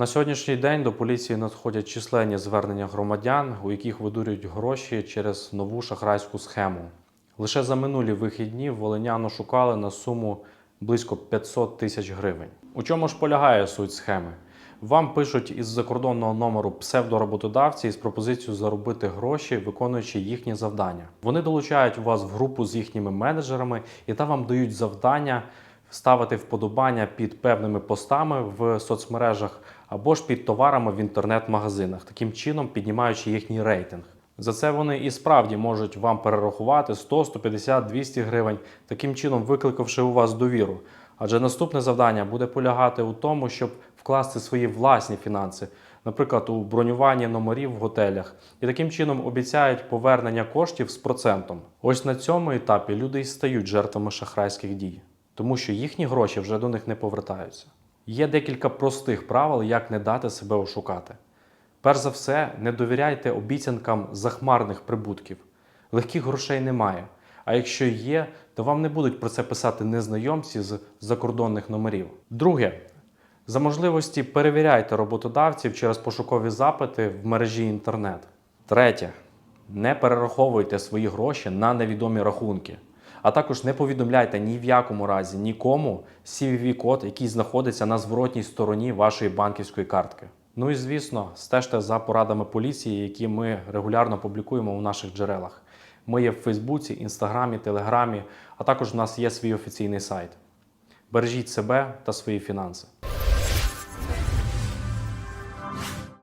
На сьогоднішній день до поліції надходять численні звернення громадян, у яких видурюють гроші через нову шахрайську схему. Лише за минулі вихідні волиняну шукали на суму близько 500 тисяч гривень. У чому ж полягає суть схеми? Вам пишуть із закордонного номеру псевдороботодавці із пропозицією заробити гроші, виконуючи їхні завдання. Вони долучають вас в групу з їхніми менеджерами і там вам дають завдання ставити вподобання під певними постами в соцмережах або ж під товарами в інтернет-магазинах, таким чином піднімаючи їхній рейтинг. За це вони і справді можуть вам перерахувати 100, 150, 200 гривень, таким чином викликавши у вас довіру. Адже наступне завдання буде полягати у тому, щоб вкласти свої власні фінанси, наприклад, у бронюванні номерів в готелях, і таким чином обіцяють повернення коштів з процентом. Ось на цьому етапі люди і стають жертвами шахрайських дій, тому що їхні гроші вже до них не повертаються. Є декілька простих правил, як не дати себе ошукати. Перш за все, не довіряйте обіцянкам захмарних прибутків. Легких грошей немає. А якщо є, то вам не будуть про це писати незнайомці з закордонних номерів. Друге, за можливості перевіряйте роботодавців через пошукові запити в мережі інтернет. Третє, не перераховуйте свої гроші на невідомі рахунки. А також не повідомляйте ні в якому разі нікому CVV-код, який знаходиться на зворотній стороні вашої банківської картки. Ну і звісно, стежте за порадами поліції, які ми регулярно публікуємо у наших джерелах. Ми є в Фейсбуці, Інстаграмі, Телеграмі, а також у нас є свій офіційний сайт. Бережіть себе та свої фінанси.